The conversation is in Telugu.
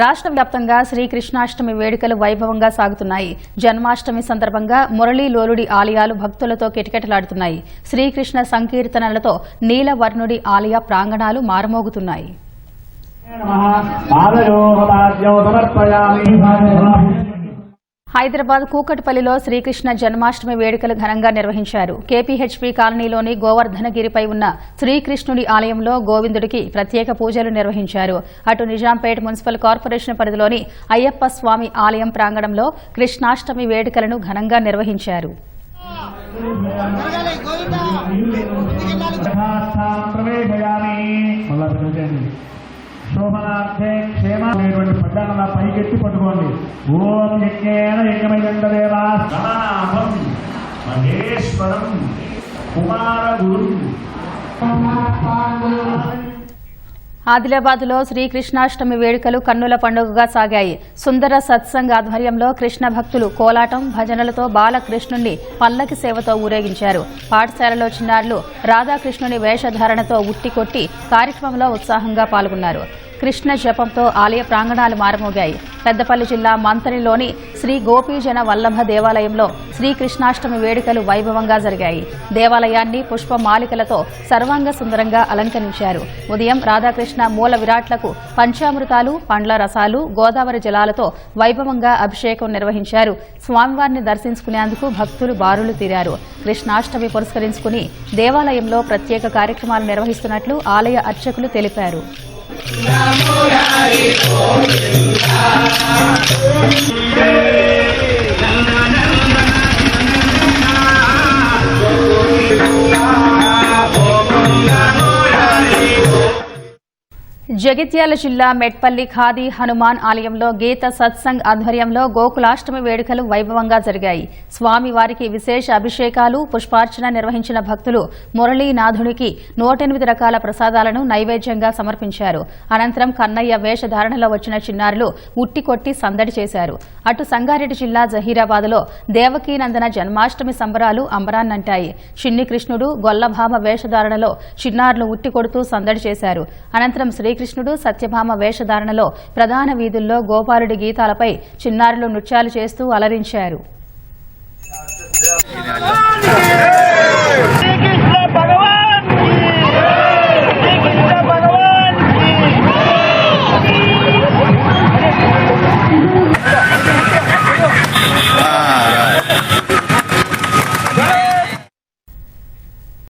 రాష్ట్ర వ్యాప్తంగా శ్రీకృష్ణాష్టమి వేడుకలు వైభవంగా సాగుతున్నాయి. జన్మాష్టమి సందర్భంగా మురళీ లోలుడి ఆలయాలు భక్తులతో కిటకిటలాడుతున్నాయి. శ్రీకృష్ణ సంకీర్తనలతో నీలవర్ణుడి ఆలయ ప్రాంగణాలు మారుమోగుతున్నాయి. హైదరాబాద్ కూకట్పల్లిలో శ్రీకృష్ణ జన్మాష్టమి వేడుకలు ఘనంగా నిర్వహించారు. కేపీహెచ్పీ కాలనీలోని గోవర్ధనగిరిపై ఉన్న శ్రీకృష్ణుడి ఆలయంలో గోవిందుడికి ప్రత్యేక పూజలు నిర్వహించారు. అటు నిజాంపేట్ మున్సిపల్ కార్పొరేషన్ పరిధిలోని అయ్యప్ప స్వామి ఆలయం ప్రాంగణంలో కృష్ణాష్టమి వేడుకలను ఘనంగా నిర్వహించారు. అనేటువంటి పద్యాన్ని అలా పైకెత్తి పట్టుకోండి. ఓం యజ్ఞేన యజ్ఞమయంతదేవా సమానం మహేశ్వరం కుమారగురు. ఆదిలాబాద్లో శ్రీకృష్ణాష్టమి వేడుకలు కన్నుల పండుగగా సాగాయి. సుందర సత్సంగ ఆధ్వర్యంలో కృష్ణ భక్తులు కోలాటం భజనలతో బాలకృష్ణుణ్ణి పల్లకి సేవతో ఊరేగించారు. పాఠశాలలో చిన్నారులు రాధాకృష్ణుని వేషధారణతో ఉట్టికొట్టి కార్యక్రమంలో ఉత్సాహంగా పాల్గొన్నారు. కృష్ణ జపంతో ఆలయ ప్రాంగణాలు మారుమోగాయి. పెద్దపల్లి జిల్లా మంతనిలోని శ్రీ గోపీజన వల్లభ దేవాలయంలో శ్రీకృష్ణాష్టమి వేడుకలు వైభవంగా జరిగాయి. దేవాలయాన్ని పుష్పమాలికలతో సర్వాంగ సుందరంగా అలంకరించారు. ఉదయం రాధాకృష్ణ మూల విరాట్లకు పంచామృతాలు పండ్ల రసాలు గోదావరి జలాలతో వైభవంగా అభిషేకం నిర్వహించారు. స్వామివారిని దర్శించుకునేందుకు భక్తులు బారులు తీరారు. కృష్ణాష్టమి పురస్కరించుకుని దేవాలయంలో ప్రత్యేక కార్యక్రమాలు నిర్వహిస్తున్నట్లు ఆలయ అర్చకులు తెలిపారు. Nam mô Đại Phổ Thích Ca. Jagtial జిల్లా మెట్పల్లి ఖాదీ హనుమాన్ ఆలయంలో గీత సత్సంగ్ ఆధ్వర్యంలో గోకులాష్టమి వేడుకలు వైభవంగా జరిగాయి. స్వామివారికి విశేష అభిషేకాలు పుష్పార్చన నిర్వహించిన భక్తులు మురళీనాథునికి నూటెనిమిది రకాల ప్రసాదాలను నైవేద్యంగా సమర్పించారు. అనంతరం కన్నయ్య వేషధారణలో వచ్చిన చిన్నారులు ఉట్టికొట్టి సందడి చేశారు. అటు సంగారెడ్డి జిల్లా జహీరాబాద్లో దేవకీనందన జన్మాష్టమి సంబరాలు అంబరాన్నంటాయి. చిన్ని కృష్ణుడు గొల్లభామ వేషధారణలో చిన్నారులు ఉట్టికొడుతూ సందడి చేశారు. అనంతరం శ్రీకృష్ణుడు సత్యభామ వేషధారణలో ప్రధాన వీధుల్లో గోపాలుడి గీతాలపై చిన్నారులు నృత్యాలు చేస్తూ అలరించారు.